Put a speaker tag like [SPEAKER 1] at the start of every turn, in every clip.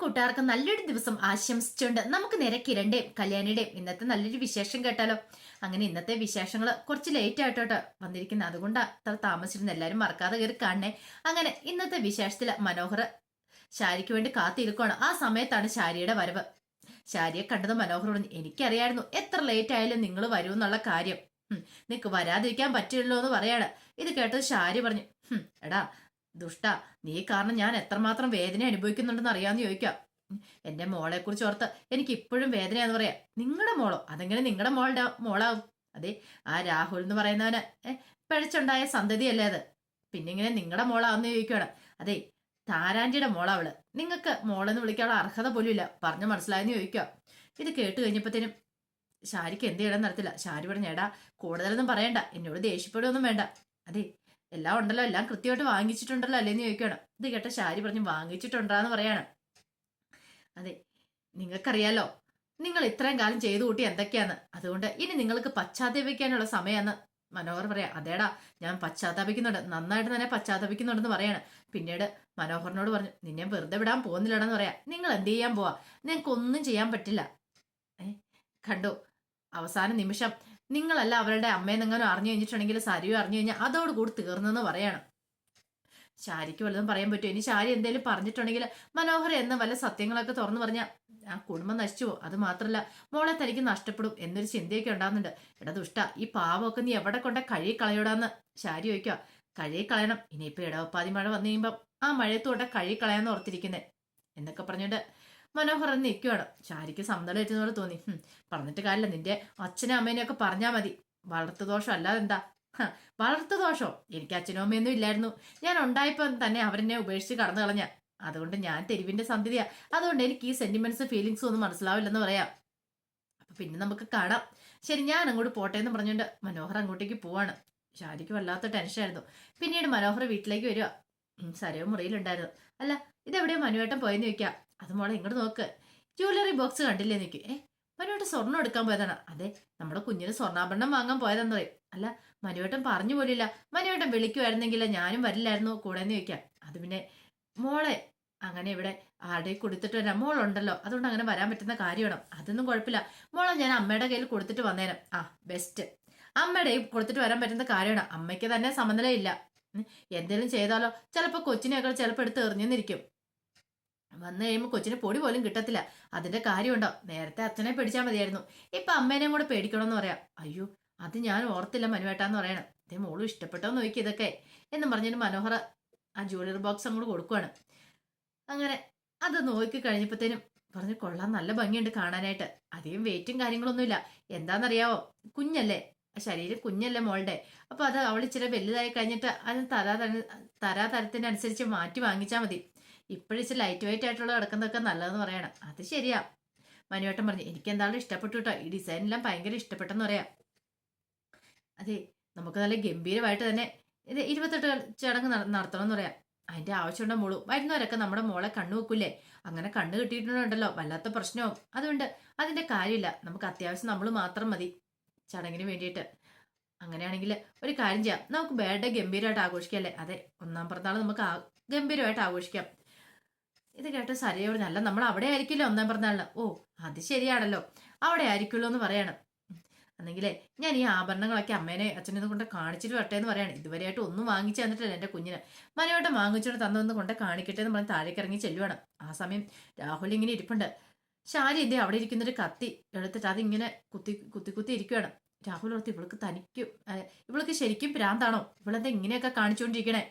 [SPEAKER 1] കൂട്ടുകാർക്ക് നല്ലൊരു ദിവസം ആശംസിച്ചുകൊണ്ട് നമുക്ക് നേരെ കിരണ്ടേയും കല്യാണിയുടെയും ഇന്നത്തെ നല്ലൊരു വിശേഷം കേട്ടാലോ? അങ്ങനെ ഇന്നത്തെ വിശേഷങ്ങൾ കുറച്ച് ലേറ്റ് ആയിട്ടോട്ടോ വന്നിരിക്കുന്ന. അതുകൊണ്ടാ അത്ര താമസിച്ചിരുന്ന. എല്ലാവരും മറക്കാതെ കയറി കാണണേ. അങ്ങനെ ഇന്നത്തെ വിശേഷത്തിൽ മനോഹർ ശാരിക്ക് വേണ്ടി കാത്തിരിക്കുകയാണ് ആ സമയത്താണ് ശാരിയുടെ വരവ്. ശാരിയെ കണ്ടത് മനോഹർ പറഞ്ഞു എനിക്കറിയായിരുന്നു എത്ര ലേറ്റ് ആയാലും നിങ്ങൾ വരൂ എന്നുള്ള കാര്യം. നിനക്ക് വരാതിരിക്കാൻ പറ്റില്ലല്ലോ എന്ന് പറയാണ്. ഇത് കേട്ടത് ശാരി പറഞ്ഞു എടാ ദുഷ്ട നീ കാരണം ഞാൻ എത്രമാത്രം വേദന അനുഭവിക്കുന്നുണ്ടെന്ന് അറിയാമെന്ന് ചോദിക്കാം എന്റെ മോളെ കുറിച്ച് ഓർത്ത് എനിക്ക് ഇപ്പോഴും വേദനയാന്ന് പറയാം. നിങ്ങളുടെ മോളോ? അതെങ്ങനെ നിങ്ങളുടെ മോളുടെ മോളാവും? അതെ ആ രാഹുൽ എന്ന് പറയുന്നവന് പിഴച്ചുണ്ടായ സന്തതിയല്ലേ അത്. പിന്നെ ഇങ്ങനെ നിങ്ങളുടെ മോളാവെന്ന് ചോദിക്കുകയാണ് അതെ താരാന്റിയുടെ മോളാവൾ നിങ്ങൾക്ക് മോളെന്ന് വിളിക്കാനുള്ള അർഹത പോലും ഇല്ല. പറഞ്ഞു മനസ്സിലായെന്ന് ചോദിക്കുക. ഇത് കേട്ട് കഴിഞ്ഞപ്പോഴത്തേനും ഷാരിക്ക് എന്ത് ചെയ്യണം നടത്തില്ല ഷാരി പറഞ്ഞ ഏടാ കൂടുതലൊന്നും പറയണ്ട. എന്നോട് ദേഷ്യപ്പെടുകയൊന്നും വേണ്ട. അതെ എല്ലാം ഉണ്ടല്ലോ എല്ലാം കൃത്യമായിട്ട് വാങ്ങിച്ചിട്ടുണ്ടല്ലോ അല്ലേന്ന് ചോദിക്കണം ഇത് കേട്ട ശാരി പറഞ്ഞ് വാങ്ങിച്ചിട്ടുണ്ടാന്ന് പറയാണ്. അതെ നിങ്ങൾക്കറിയാലോ നിങ്ങൾ ഇത്രയും കാലം ചെയ്തു കൂട്ടി എന്തൊക്കെയാന്ന് അതുകൊണ്ട് ഇനി നിങ്ങൾക്ക് പശ്ചാത്തപിക്കാനുള്ള സമയമെന്ന് മനോഹർ പറയാം അതേടാ ഞാൻ പശ്ചാത്താപിക്കുന്നുണ്ട് നന്നായിട്ട് തന്നെ പശ്ചാത്തപിക്കുന്നുണ്ടെന്ന് പറയാണ്. പിന്നീട് മനോഹറിനോട് പറഞ്ഞു നിന്നെ വെറുതെ വിടാൻ പോകുന്നില്ലടാന്ന് പറയാം. നിങ്ങൾ എന്ത് ചെയ്യാൻ പോവാ? നിങ്ങൾക്കൊന്നും ചെയ്യാൻ പറ്റില്ല. ഏ കണ്ടു അവസാന നിമിഷം നിങ്ങളല്ല അവരുടെ അമ്മയെന്നെങ്ങാനും അറിഞ്ഞു കഴിഞ്ഞിട്ടുണ്ടെങ്കിൽ സരിയോ അറിഞ്ഞു കഴിഞ്ഞാൽ അതോടുകൂടി തീർന്നെന്ന് പറയണം. ശാരിക്ക് വല്ലതും പറയാൻ പറ്റുമോ? ഇനി ശാരി എന്തെങ്കിലും പറഞ്ഞിട്ടുണ്ടെങ്കിൽ മനോഹർ എന്ന വല്ല സത്യങ്ങളൊക്കെ തുറന്നു പറഞ്ഞാൽ ആ കുടുംബം നശിച്ചു അത് മാത്രമല്ല മോളെ തനിക്ക് നഷ്ടപ്പെടും എന്നൊരു ചിന്തയൊക്കെ ഉണ്ടാകുന്നുണ്ട് എടാ ദുഷ്ട ഈ പാവമൊക്കെ നീ എവിടെ കൊണ്ട കഴുകി കളയോടാന്ന് ശാരി ചോദിക്കുക കഴുകി കളയണം ഇനിയിപ്പോ ഇടവപ്പാതി മഴ വന്നു കഴിയുമ്പം ആ മഴയത്തോടെ കഴുകി കളയാന്ന് ഓർത്തിരിക്കുന്നത് എന്നൊക്കെ പറഞ്ഞിട്ട് മനോഹർ നിൽക്കുവാണ്. ചാരിക്ക് സമ്മതം പോലെ തോന്നി. പറഞ്ഞിട്ട് കാര്യമില്ല. നിന്റെ അച്ഛനും അമ്മേനെയൊക്കെ പറഞ്ഞാൽ മതി. വളർത്തു ദോഷം അല്ലാതെ എന്താ? വളർത്തു ദോഷം? എനിക്ക് അച്ഛനും അമ്മയൊന്നും ഇല്ലായിരുന്നു. ഞാൻ ഉണ്ടായപ്പോൾ തന്നെ അവരെന്നെ ഉപേക്ഷിച്ച് കടന്നു കളഞ്ഞ. അതുകൊണ്ട് ഞാൻ തെരുവിന്റെ സന്ധിതിയാ അതുകൊണ്ട് എനിക്ക് ഈ സെന്റിമെന്റ്സ് ഫീലിങ്സ് ഒന്നും മനസ്സിലാവില്ലെന്ന് പറയാം. അപ്പൊ പിന്നെ നമുക്ക് കാണാം. ശരി ഞാൻ അങ്ങോട്ട് പോട്ടെ എന്ന് പറഞ്ഞുകൊണ്ട് മനോഹർ അങ്ങോട്ടേക്ക് പോവാണ്. ഷാരിക്ക് വല്ലാത്ത ടെൻഷനായിരുന്നു പിന്നീട് മനോഹർ വീട്ടിലേക്ക് വരിക. സരവ് മുറിയിലുണ്ടായിരുന്നു. അല്ല ഇതെവിടെയോ മനുവേട്ടൻ പോയെന്ന് ചോദിക്കാം. അത് മോളെ ഇങ്ങോട്ട് നോക്ക്. ജ്വല്ലറി ബോക്സ് കണ്ടില്ലേ നിൽക്കും ഏ മനുവേട്ടൻ സ്വർണം എടുക്കാൻ പോയതാണ്. അതെ നമ്മുടെ കുഞ്ഞിന് സ്വർണാഭരണം വാങ്ങാൻ പോയതെന്ന് പറയും. അല്ല മനുവേട്ടൻ പറഞ്ഞു പോലില്ല മനുവേട്ടൻ വിളിക്കുമായിരുന്നെങ്കിൽ ഞാനും വരില്ലായിരുന്നു കൂടെ എന്ന് ചോദിക്കാം. അത് പിന്നെ മോളെ അങ്ങനെ ഇവിടെ ആരുടെ കൊടുത്തിട്ട് വരാം? മോളുണ്ടല്ലോ. അതുകൊണ്ട് അങ്ങനെ വരാൻ പറ്റുന്ന കാര്യമാണ് അതൊന്നും കുഴപ്പമില്ല. മോളെ ഞാൻ അമ്മയുടെ കയ്യിൽ കൊടുത്തിട്ട് വന്നേരം. ആ ബെസ്റ്റ് അമ്മയുടെ കൊടുത്തിട്ട് വരാൻ പറ്റുന്ന കാര്യമാണ് അമ്മയ്ക്ക് തന്നെ സമനിലയില്ല. എന്തെങ്കിലും ചെയ്താലോ? ചിലപ്പോൾ കൊച്ചിനെയൊക്കെ ചിലപ്പോൾ എടുത്ത് എറിഞ്ഞെന്നിരിക്കും. വന്നു കഴിയുമ്പോൾ കൊച്ചിന് പൊടി പോലും കിട്ടത്തില്ല. അതിന്റെ കാര്യമുണ്ടോ? നേരത്തെ അച്ഛനെ പേടിച്ചാൽ മതിയായിരുന്നു. ഇപ്പൊ അമ്മേനെയും കൂടെ പേടിക്കണമെന്ന് പറയാം. അയ്യോ അത് ഞാൻ ഓർത്തില്ല മനുവേട്ടാന്ന് പറയണം. അതേ മോളും ഇഷ്ടപ്പെട്ടോ നോക്കി ഇതൊക്കെ. എന്ന് പറഞ്ഞിട്ട് മനോഹര ആ ജ്വല്ലറി ബോക്സ് അങ്ങോട്ട് കൊടുക്കുവാണ്. അങ്ങനെ അത് നോക്കി കഴിഞ്ഞപ്പോഴത്തേനും പറഞ്ഞു കൊള്ളാൻ നല്ല ഭംഗിയുണ്ട് കാണാനായിട്ട്. അധികം വെയിറ്റും കാര്യങ്ങളൊന്നുമില്ല. എന്താണെന്നറിയാവോ കുഞ്ഞല്ലേ. ശരീരം കുഞ്ഞല്ലേ മോളുടെ. അപ്പൊ അത് അവൾ ഇച്ചിരി വലുതായി കഴിഞ്ഞിട്ട് അത് തരാ തരാ തരത്തിനനുസരിച്ച് മാറ്റി വാങ്ങിച്ചാൽ മതി. ഇപ്പോഴിച്ച് ലൈറ്റ് വെയിറ്റ് ആയിട്ടുള്ള കിടക്കുന്നതൊക്കെ നല്ലതെന്ന് പറയണം. അത് ശരിയാ. മനുവേട്ടൻ പറഞ്ഞു എനിക്ക് എന്തായാലും ഇഷ്ടപ്പെട്ടു കേട്ടോ ഈ ഡിസൈൻ എല്ലാം ഭയങ്കര ഇഷ്ടപ്പെട്ടെന്ന് പറയാം. അതെ നമുക്ക് നല്ല ഗംഭീരമായിട്ട് തന്നെ ഇത് ഇരുപത്തെട്ട് ചടങ്ങ് നട- നടത്തണം എന്ന് പറയാം. അതിന്റെ ആവശ്യമുണ്ടോ മോളു വരുന്നവരൊക്കെ നമ്മുടെ മോളെ കണ്ണു വെക്കൂലേ അങ്ങനെ കണ്ണു കിട്ടിയിട്ടുണ്ടല്ലോ. വല്ലാത്ത പ്രശ്നവും അതുകൊണ്ട് അതിന്റെ കാര്യമില്ല. നമുക്ക് അത്യാവശ്യം നമ്മൾ മാത്രം മതി ചടങ്ങിന് വേണ്ടിയിട്ട്. അങ്ങനെയാണെങ്കിൽ ഒരു കാര്യം ചെയ്യാം. നമുക്ക് ബേർഡേ ഗംഭീരമായിട്ട് ആഘോഷിക്കാം അല്ലേ? അതെ ഒന്നാം പിറന്നാൾ നമുക്ക് ഗംഭീരമായിട്ട് ആഘോഷിക്കാം. ഇത് കേട്ട് സരയോട് നല്ല നമ്മൾ അവിടെ ആയിരിക്കില്ലോ? ഒന്നാം പറഞ്ഞാൽ ഓ അത് ശരിയാണല്ലോ. അവിടെ ആയിരിക്കുമല്ലോ എന്ന് പറയാണ്. അന്നെങ്കിലേ ഞാൻ ഈ ആഭരണങ്ങളൊക്കെ അമ്മേനെ അച്ഛനെ കൊണ്ട് കാണിച്ചിട്ട് വരട്ടെ എന്ന് പറയാണ്. ഇതുവരെയായിട്ട് ഒന്നും വാങ്ങിച്ചു തന്നിട്ടില്ല എന്റെ കുഞ്ഞിന്. മനോട്ട് വാങ്ങിച്ചോണ്ട് തന്നൊന്ന് കൊണ്ട് കാണിക്കട്ടെ എന്ന് പറഞ്ഞ് താഴേക്ക് ഇറങ്ങി ചെല്ലുവാണ്. ആ സമയം രാഹുൽ ഇങ്ങനെ ഇരിപ്പുണ്ട്. ശാരി എന്തേ അവിടെ ഇരിക്കുന്നൊരു കത്തി എടുത്തിട്ട് അതിങ്ങനെ കുത്തി കുത്തി കുത്തി ഇരിക്കുകയാണ് രാഹുൽ ഓർത്ത് ഇവൾക്ക് തനിക്ക് ഇവൾക്ക് ശരിക്കും ഭ്രാന്താണോ? ഇവളെന്താ ഇങ്ങനെയൊക്കെ കാണിച്ചുകൊണ്ടിരിക്കണേ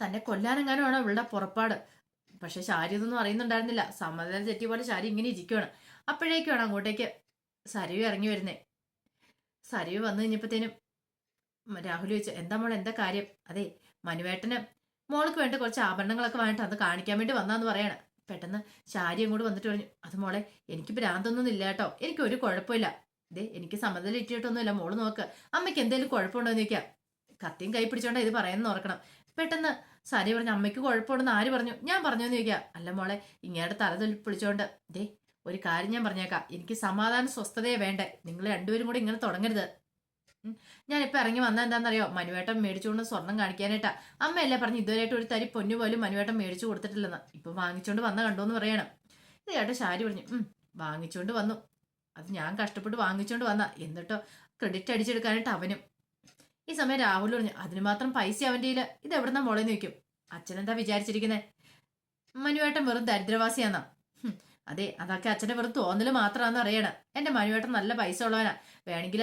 [SPEAKER 1] തന്നെ കൊല്ലാനെങ്ങാനും ആണോ ഇവളുടെ പുറപ്പാട്? പക്ഷെ ശാരി ഇതൊന്നും അറിയുന്നുണ്ടായിരുന്നില്ല. സമ്മതം തെറ്റി പോലെ ശാരി ഇങ്ങനെ ഇരിക്കുകയാണ് അപ്പോഴേക്കുമാണ് അങ്ങോട്ടേക്ക് സരയു ഇറങ്ങി വരുന്നേ. സരയു വന്നു കഴിഞ്ഞപ്പോഴത്തേനും രാഹുൽ ചോദിച്ചു എന്താ മോൾ എന്താ കാര്യം? അതെ മനുവേട്ടന് മോൾക്ക് വേണ്ട കുറച്ച് ആഭരണങ്ങളൊക്കെ വാങ്ങിട്ട് അത് കാണിക്കാൻ വേണ്ടി വന്നാന്ന് പറയാണ്. പെട്ടെന്ന് ശാരി അങ്ങോട്ട് വന്നിട്ട് പറഞ്ഞു അത് മോളെ എനിക്ക് ഭ്രാന്തൊന്നും ഇല്ല കേട്ടോ. എനിക്ക് ഒരു കുഴപ്പമില്ല. ദേ എനിക്ക് സമ്മതം ഇട്ടിട്ടൊന്നുമില്ല മോൾ നോക്ക്. അമ്മയ്ക്ക് എന്തെങ്കിലും കുഴപ്പമുണ്ടോ എന്ന് ചോദിക്കാം. കത്തിയും കൈ പിടിച്ചോണ്ടാ ഇത് പറയുന്ന ഓർക്കണം. പെട്ടെന്ന് സരി പറഞ്ഞു അമ്മയ്ക്ക് കുഴപ്പമുണ്ടെന്ന് ആര് പറഞ്ഞു? ഞാൻ പറഞ്ഞു എന്ന് ചോദിക്കാം. അല്ല മോളെ ഇങ്ങയുടെ തല തൊലി പിടിച്ചോണ്ട്. ദേ ഒരു കാര്യം ഞാൻ പറഞ്ഞേക്കാം. എനിക്ക് സമാധാന സ്വസ്ഥതയെ വേണ്ടേ. നിങ്ങൾ രണ്ടുപേരും കൂടി ഇങ്ങനെ തുടങ്ങരുത്. ഞാനിപ്പോൾ ഇറങ്ങി വന്ന എന്താണെന്നറിയോ മനുവേട്ടൻ മേടിച്ചുകൊണ്ട് സ്വർണം കാണിക്കാനായിട്ടാ. അമ്മയല്ലേ പറഞ്ഞു ഇതുവരെയായിട്ട് ഒരു തരി പൊന്നു പോലും മനുവേട്ടൻ മേടിച്ചു കൊടുത്തിട്ടില്ലെന്ന്. ഇപ്പൊ വാങ്ങിച്ചുകൊണ്ട് വന്ന കണ്ടു എന്ന് പറയണം. ഇത് കേട്ടോ ശാരി പറഞ്ഞു. വാങ്ങിച്ചുകൊണ്ട് വന്നു. അത് ഞാൻ കഷ്ടപ്പെട്ട് വാങ്ങിച്ചുകൊണ്ട് വന്ന. എന്നിട്ടോ ക്രെഡിറ്റ് അടിച്ചെടുക്കാനായിട്ട് അവനും. ഈ സമയം രാഹുൽ പറഞ്ഞു അതിന് മാത്രം പൈസ അവന്റെ കയ്യിൽ ഇത് എവിടുന്ന മോളെന്ന് ചോദിക്കും. അച്ഛനെന്താ വിചാരിച്ചിരിക്കുന്നത് മനുവേട്ടൻ വെറും ദരിദ്രവാസിയാന്നാ. അതെ അതൊക്കെ അച്ഛനെ വെറും തോന്നൽ മാത്രമാണെന്ന് അറിയണം. എന്റെ മനുവേട്ടൻ നല്ല പൈസ ഉള്ളവനാ. വേണമെങ്കിൽ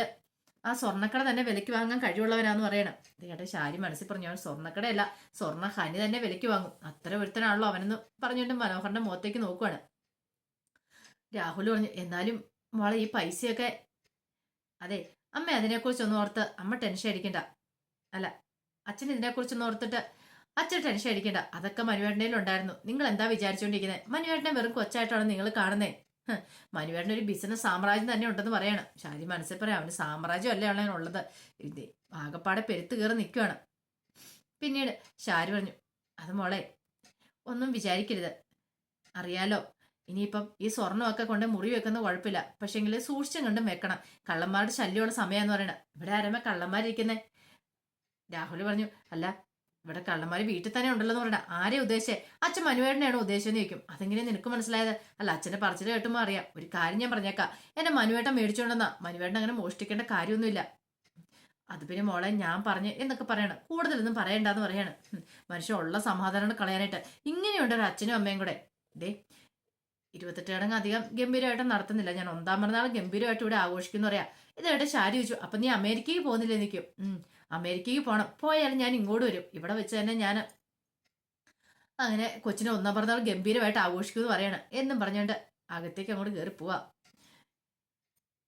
[SPEAKER 1] ആ സ്വർണക്കട തന്നെ വിലയ്ക്ക് വാങ്ങാൻ കഴിവുള്ളവനാന്ന് പറയണം. ഇത് കേട്ട ശാരി മനസ്സിൽ പറഞ്ഞു അവൻ സ്വർണക്കടയല്ല സ്വർണ ഹനി തന്നെ വിലയ്ക്ക് വാങ്ങും. അത്ര ഒരുത്തനാണല്ലോ അവനെന്ന് പറഞ്ഞുകൊണ്ട് മനോഹറിന്റെ മുഖത്തേക്ക് നോക്കുവാണ്. രാഹുൽ പറഞ്ഞു എന്നാലും മോളെ ഈ പൈസയൊക്കെ അതെ അമ്മ അതിനെക്കുറിച്ചൊന്നും ഓർത്ത് അമ്മ ടെൻഷൻ അടിക്കണ്ട. അല്ല അച്ഛൻ ഇതിനെക്കുറിച്ചൊന്നും ഓർത്തിട്ട് അച്ഛൻ ടെൻഷൻ അടിക്കണ്ട. അതൊക്കെ മനുവേട്ടന്റെ ഉണ്ടായിരുന്നു നിങ്ങൾ എന്താ വിചാരിച്ചുകൊണ്ടിരിക്കുന്നത് മനുവേട്ടനെ വെറും കൊച്ചായിട്ടാണ് നിങ്ങൾ കാണുന്നത് മനുവേട്ടൻ ഒരു ബിസിനസ് സാമ്രാജ്യം തന്നെ ഉണ്ടെന്ന് പറയണം. ശാരി മനസ്സിൽ പറയാം അവന് സാമ്രാജ്യം അല്ലേ ഉള്ളത്? ഇത് ആകപ്പാടെ പെരുത്ത് കയറി നിൽക്കുകയാണ് പിന്നീട് ഷാരി പറഞ്ഞു അത് മോളെ ഒന്നും വിചാരിക്കരുത്. അറിയാലോ ഇനിയിപ്പം ഈ സ്വർണമൊക്കെ കൊണ്ട് മുറി വെക്കുന്ന കുഴപ്പമില്ല. പക്ഷെങ്കിൽ സൂക്ഷിച്ചും കണ്ടും വെക്കണം. കള്ളന്മാരുടെ ശല്യമുള്ള സമയമെന്ന് പറയണം. ഇവിടെ ആരമ്മ കള്ളന്മാരിരിക്കുന്നേ? രാഹുൽ പറഞ്ഞു അല്ല ഇവിടെ കള്ളന്മാര് വീട്ടിൽ തന്നെ ഉണ്ടല്ലോ എന്ന് പറയണ. ആരെയും ഉദ്ദേശിച്ചേ? അച്ഛൻ മനുവേട്ടനെയാണോ ഉദ്ദേശിച്ചെന്ന് ചോദിക്കും. അതെങ്ങനെ നിനക്ക് മനസ്സിലായത്? അല്ല അച്ഛന്റെ പറച്ചിൽ കേട്ടുമ്പോൾ അറിയാം. ഒരു കാര്യം ഞാൻ പറഞ്ഞേക്കാം. എന്നെ മനുവേട്ടൻ മേടിച്ചുകൊണ്ടെന്നാ മനുവേട്ടൻ അങ്ങനെ മോഷ്ടിക്കേണ്ട കാര്യമൊന്നുമില്ല. അത് പിന്നെ മോളെ ഞാൻ പറഞ്ഞു എന്നൊക്കെ പറയണം. കൂടുതലൊന്നും പറയണ്ടെന്ന് പറയാണ്. മനുഷ്യൻ ഉള്ള സമാധാനം കളയാനായിട്ട്. ഇങ്ങനെയുണ്ട് ഒരു അച്ഛനും അമ്മയും കൂടെ. ദേ ഇരുപത്തെട്ട് ചടങ്ങ് അധികം ഗംഭീരമായിട്ട് നടത്തുന്നില്ല. ഞാൻ ഒന്നാം പറഞ്ഞാൽ ഗംഭീരമായിട്ട് ഇവിടെ ആഘോഷിക്കുന്നു പറയാ. ഇതായിട്ട് ശാരി ചോദിച്ചു അപ്പൊ നീ അമേരിക്കയിൽ പോകുന്നില്ല? നിൽക്കും ഉം അമേരിക്കയിൽ പോകണം പോയാലും ഞാൻ ഇങ്ങോട്ട് വരും. ഇവിടെ വെച്ച് തന്നെ ഞാൻ അങ്ങനെ കൊച്ചിനെ ഒന്നാം പിറന്നാൾ ഗംഭീരമായിട്ട് ആഘോഷിക്കുമെന്ന് പറയണം. എന്നും പറഞ്ഞുകൊണ്ട് അകത്തേക്ക് അങ്ങോട്ട് കയറി പോവാ.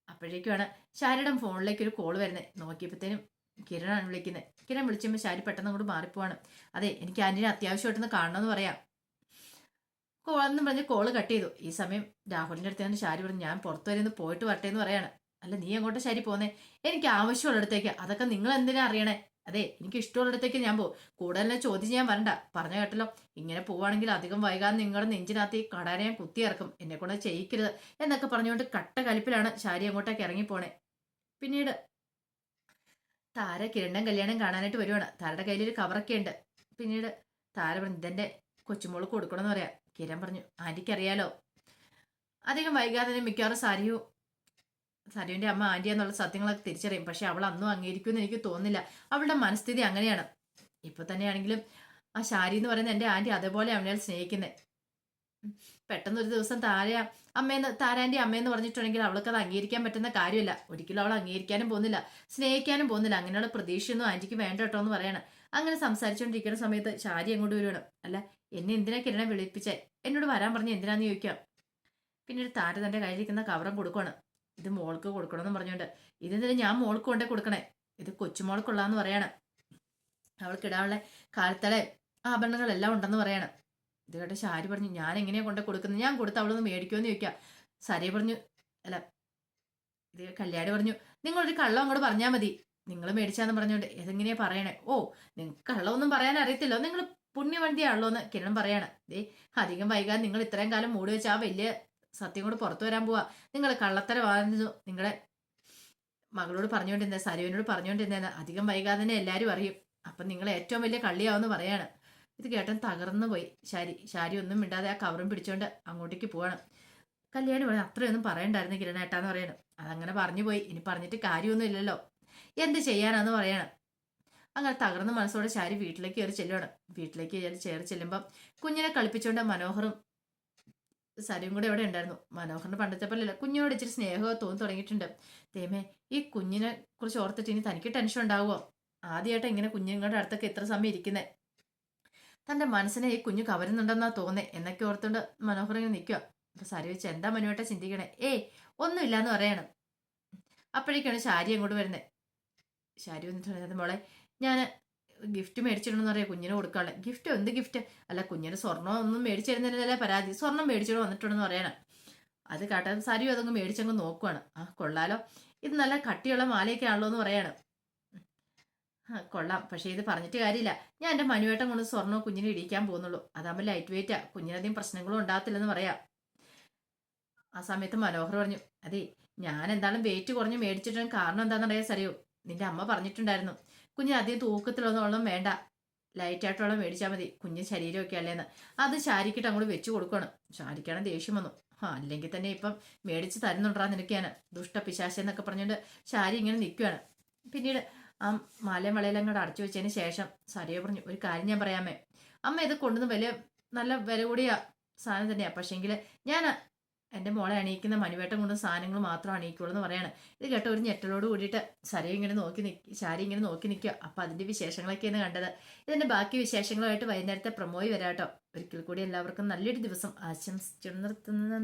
[SPEAKER 1] അപ്പോഴേക്കുമാണ് ശാരിയുടെ ഫോണിലേക്ക് ഒരു കോൾ വരുന്നത്. നോക്കിയപ്പോഴത്തേനും കിരണാണ് വിളിക്കുന്നത്. കിരൺ വിളിച്ചുമ്പോൾ ശാരി പെട്ടെന്ന് അങ്ങോട്ട് മാറിപ്പോവാണ്. അതെ എനിക്ക് ആന്റിനെ അത്യാവശ്യമായിട്ടൊന്ന് കാണണമെന്ന് പറയാം. കോളെന്ന് പറഞ്ഞ് കോൾ കട്ട് ചെയ്തു. ഈ സമയം രാഹുലിന്റെ അടുത്ത് നിന്ന് ശാരി പറഞ്ഞു ഞാൻ പുറത്തു വരെ ഒന്ന് പോയിട്ട് വരട്ടെ എന്ന് പറയാണ്. അല്ല നീ അങ്ങോട്ട് ശരി പോന്നേ? എനിക്ക് ആവശ്യമുള്ളിടത്തേക്ക് അതൊക്കെ നിങ്ങൾ എന്തിനാ അറിയണേ? അതെ എനിക്ക് ഇഷ്ടമുള്ളിടത്തേക്ക് ഞാൻ പോകും കൂടുതൽ ചോദ്യം ചെയ്യാൻ വരണ്ട. പറഞ്ഞ കേട്ടല്ലോ? ഇങ്ങനെ പോവാണെങ്കിൽ അധികം വൈകാതെ നിങ്ങളുടെ നെഞ്ചിനകത്ത് ഈ കടാനെ ഞാൻ കുത്തിയിറക്കും എന്നെ കൊണ്ട് ചെയ്യിക്കരുത്. എന്നൊക്കെ പറഞ്ഞുകൊണ്ട് കട്ട കലിപ്പിലാണ് ശാരി അങ്ങോട്ടേക്ക് ഇറങ്ങിപ്പോണേ പിന്നീട് താര കിരണ്ടൻ കല്യാണം കാണാനായിട്ട് വരുവാണ്. താരയുടെ കയ്യിൽ ഒരു കവറൊക്കെ ഉണ്ട്. പിന്നീട് താര പറഞ്ഞു ഇതെന്റെ കൊച്ചുമോൾ കൊടുക്കണമെന്ന് പറയാം. കിരൺ പറഞ്ഞു ആന്റിക്കറിയാലോ അധികം വൈകാതെ തന്നെ മിക്കവാറും സാരിയു സരുവിന്റെ അമ്മ ആന്റി എന്നുള്ള സത്യങ്ങളൊക്കെ തിരിച്ചറിയും. പക്ഷെ അവൾ അന്നും അംഗീകരിക്കുമെന്ന് എനിക്ക് തോന്നുന്നില്ല. അവളുടെ മനസ്ഥിതി അങ്ങനെയാണ്. ഇപ്പൊ തന്നെയാണെങ്കിലും ആ ശാരി എന്ന് പറയുന്ന എന്റെ ആന്റി അതേപോലെ അവനെ സ്നേഹിക്കുന്നത് പെട്ടെന്ന് ഒരു ദിവസം താര അമ്മയെന്ന് താരാന്റെ അമ്മയെന്ന് പറഞ്ഞിട്ടുണ്ടെങ്കിൽ അവൾക്ക് അത് അംഗീകരിക്കാൻ പറ്റുന്ന കാര്യമില്ല. ഒരിക്കലും അവൾ അംഗീകരിക്കാനും പോകുന്നില്ല. സ്നേഹിക്കാനും പോകുന്നില്ല. അങ്ങനെയുള്ള പ്രതീക്ഷയൊന്നും ആന്റിക്ക് വേണ്ട കേട്ടോ എന്ന് പറയണം. അങ്ങനെ സംസാരിച്ചുകൊണ്ടിരിക്കുന്ന സമയത്ത് ശാരി അങ്ങോട്ട് വരുവാണ്. അല്ല എന്നെ എന്തിനാ കിരണ വിളിപ്പിച്ചേ? എന്നോട് വരാൻ പറഞ്ഞ് എന്തിനാന്ന് ചോദിക്കാം. പിന്നീട് താര തന്റെ കയ്യിലിരിക്കുന്ന കവറും കൊടുക്കുവാണ്. ഇത് മോൾക്ക് കൊടുക്കണമെന്ന് പറഞ്ഞുകൊണ്ട് ഇതെന്തിനാ ഞാൻ മോൾക്ക് കൊണ്ടേ കൊടുക്കണേ? ഇത് കൊച്ചുമോൾക്കുള്ളാന്ന് പറയാണ്. അവൾക്കിടാനുള്ള കാലത്തളെ ആഭരണങ്ങളെല്ലാം ഉണ്ടെന്ന് പറയാണ്. ഇത് കേട്ട് ശാരി പറഞ്ഞു ഞാൻ എങ്ങനെയാ കൊണ്ടേ കൊടുക്കുന്നത്? ഞാൻ കൊടുത്ത് അവളൊന്ന് മേടിക്കുമെന്ന് ചോദിക്കാം. സരി പറഞ്ഞു അല്ല ഇത് കല്യാണി പറഞ്ഞു നിങ്ങളൊരു കള്ളം അങ്ങോട്ട് പറഞ്ഞാൽ മതി. നിങ്ങൾ മേടിച്ചാന്ന് പറഞ്ഞുകൊണ്ട് ഏതെങ്ങനെയാ പറയണേ? ഓ നിങ്ങൾക്ക് കള്ളമൊന്നും പറയാൻ അറിയത്തില്ലോ നിങ്ങൾ പുണ്യവണ്ടിയാണല്ലോ എന്ന് കിരൺ പറയാണ്. ദേ അധികം വൈകാതെ നിങ്ങൾ ഇത്രയും കാലം മൂടി വെച്ച് ആ വലിയ സത്യം കൂടെ പുറത്തു വരാൻ പോവാ. നിങ്ങൾ കള്ളത്തരമായിരുന്നു നിങ്ങളെ മകളോട് പറഞ്ഞുകൊണ്ടിരുന്നത് സരുവിനോട് പറഞ്ഞുകൊണ്ടിരുന്നത് അധികം വൈകാതെ തന്നെ എല്ലാവരും അറിയും. അപ്പം നിങ്ങൾ ഏറ്റവും വലിയ കള്ളിയാവെന്ന് പറയാണ്. ഇത് കേട്ടൻ തകർന്നു പോയി. ശാരി ശാരി ഒന്നും മിണ്ടാതെ ആ കവറും പിടിച്ചുകൊണ്ട് അങ്ങോട്ടേക്ക് പോവാണ്. കല്യാണി പറഞ്ഞു അത്രയൊന്നും പറയണ്ടായിരുന്നു കിരണേട്ടാന്ന് പറയണം. അതങ്ങനെ പറഞ്ഞു പോയി. ഇനി പറഞ്ഞിട്ട് കാര്യമൊന്നും ഇല്ലല്ലോ. എന്ത് ചെയ്യാനാന്ന് പറയാണ്. അങ്ങനെ തകർന്ന മനസ്സോടെ ശാരി വീട്ടിലേക്ക് കയറി ചെല്ലുവാണ്. വീട്ടിലേക്ക് കയറി ചെല്ലുമ്പോൾ ചെല്ലുമ്പം കുഞ്ഞിനെ കളിപ്പിച്ചുകൊണ്ട് മനോഹറും സരിയും കൂടെ ഇവിടെ ഉണ്ടായിരുന്നു? മനോഹറിന് പണ്ടത്തെ പോലെയല്ല. കുഞ്ഞിനോട് ഇച്ചിരി സ്നേഹമോ തോന്നി തുടങ്ങിയിട്ടുണ്ട്. തേമേ ഈ കുഞ്ഞിനെ കുറിച്ച് ഓർത്തിട്ട് ഇനി തനിക്ക് ടെൻഷൻ ഉണ്ടാവുമോ? ആദ്യമായിട്ട് ഇങ്ങനെ കുഞ്ഞുങ്ങളുടെ അടുത്തൊക്കെ എത്ര സമയം ഇരിക്കുന്നത് തന്റെ മനസ്സിനെ ഈ കുഞ്ഞു കവരുന്നുണ്ടെന്നാ തോന്നേ എന്നൊക്കെ ഓർത്തുകൊണ്ട് മനോഹർ ഇങ്ങനെ നിൽക്കുക അപ്പൊ സരി വെച്ച് എന്താ മനുവേട്ട ചിന്തിക്കണേ? ഏയ് ഒന്നുമില്ലാന്ന് പറയണം. അപ്പോഴേക്കാണ് ശാരി അങ്ങോട്ട് വരുന്നത് ശാരി വന്നിട്ട് മോളെ ഞാൻ ഗിഫ്റ്റ് മേടിച്ചിടണമെന്ന് പറയാം കുഞ്ഞിന് കൊടുക്കാനുള്ള. ഗിഫ്റ്റ് എന്ത് ഗിഫ്റ്റ് അല്ല കുഞ്ഞിന് സ്വർണം ഒന്നും മേടിച്ചു പരാതി. സ്വർണം മേടിച്ചിട്ട് വന്നിട്ടുണ്ടെന്ന് പറയണം. അത് കേട്ടത് സാരിയോ അതങ്ങ് മേടിച്ചങ്ങ് നോക്കുവാണ്. ആ കൊള്ളാലോ. ഇത് നല്ല കട്ടിയുള്ള മാലയൊക്കെ ആണല്ലോ എന്ന് പറയാണ് കൊള്ളാം. പക്ഷേ ഇത് പറഞ്ഞിട്ട് കാര്യമില്ല. ഞാൻ എന്റെ മനുവേട്ടം കൊണ്ട് സ്വർണം കുഞ്ഞിനെ ഇടിക്കാൻ പോകുന്നുള്ളൂ. അതാകുമ്പോൾ ലൈറ്റ് വെയിറ്റാ കുഞ്ഞിനധികം പ്രശ്നങ്ങളും ഉണ്ടാകത്തില്ലെന്ന് പറയാം. ആ സമയത്ത് മനോഹർ പറഞ്ഞു അതെ ഞാൻ എന്തായാലും വെയിറ്റ് കുറഞ്ഞ് മേടിച്ചിട്ടുണ്ടെങ്കിൽ കാരണം എന്താണെന്ന് അറിയാം സരിയോ. നിന്റെ അമ്മ പറഞ്ഞിട്ടുണ്ടായിരുന്നു. കുഞ്ഞ് അധികം തൂക്കത്തിലൊന്നും വെള്ളം വേണ്ട. ലൈറ്റായിട്ടുള്ള മേടിച്ചാൽ മതി. കുഞ്ഞ് ശരീരമൊക്കെ അല്ലേന്ന്. അത് ശാരിക്കിട്ട് അങ്ങോട്ട് വെച്ചു കൊടുക്കണം. ശാരിക്കാണ് ദേഷ്യം വന്നു. ആ അല്ലെങ്കിൽ തന്നെ ഇപ്പം മേടിച്ച് തരുന്നുണ്ടാ നിനക്കാണ് ദുഷ്ട പിശാശെന്നൊക്കെ പറഞ്ഞുകൊണ്ട് ശാരി ഇങ്ങനെ നിൽക്കുകയാണ് പിന്നീട് ആ മലയും വളയിലും അങ്ങോട്ട് അടച്ചു വെച്ചതിന് ശേഷം സരിയ പറഞ്ഞു ഒരു കാര്യം ഞാൻ പറയാമേ. അമ്മ ഇത് കൊണ്ടുവന്ന് വില നല്ല വില കൂടിയ സാധനം തന്നെയാണ് പക്ഷേങ്കിൽ ഞാൻ എന്റെ മോളെ അണിയിക്കുന്ന മനുവേട്ടം കൊണ്ട് സാധനങ്ങൾ മാത്രം അണിയിക്കുള്ളൂ എന്ന് പറയാണ്. ഇത് കേട്ട ഒരു ഞെട്ടലോട് കൂടിയിട്ട് സരയും ഇങ്ങനെ നോക്കി നിൽക്കി ശാരി ഇങ്ങനെ നോക്കി നിൽക്കുക. അപ്പം അതിന്റെ വിശേഷങ്ങളൊക്കെയാണ് കണ്ടത്. ഇതിന്റെ ബാക്കി വിശേഷങ്ങളുമായിട്ട് വൈകുന്നേരത്തെ പ്രമോയി വരാട്ടോ. ഒരിക്കൽ കൂടി എല്ലാവർക്കും നല്ലൊരു ദിവസം ആശംസിച്ചു നിർത്തുന്നത്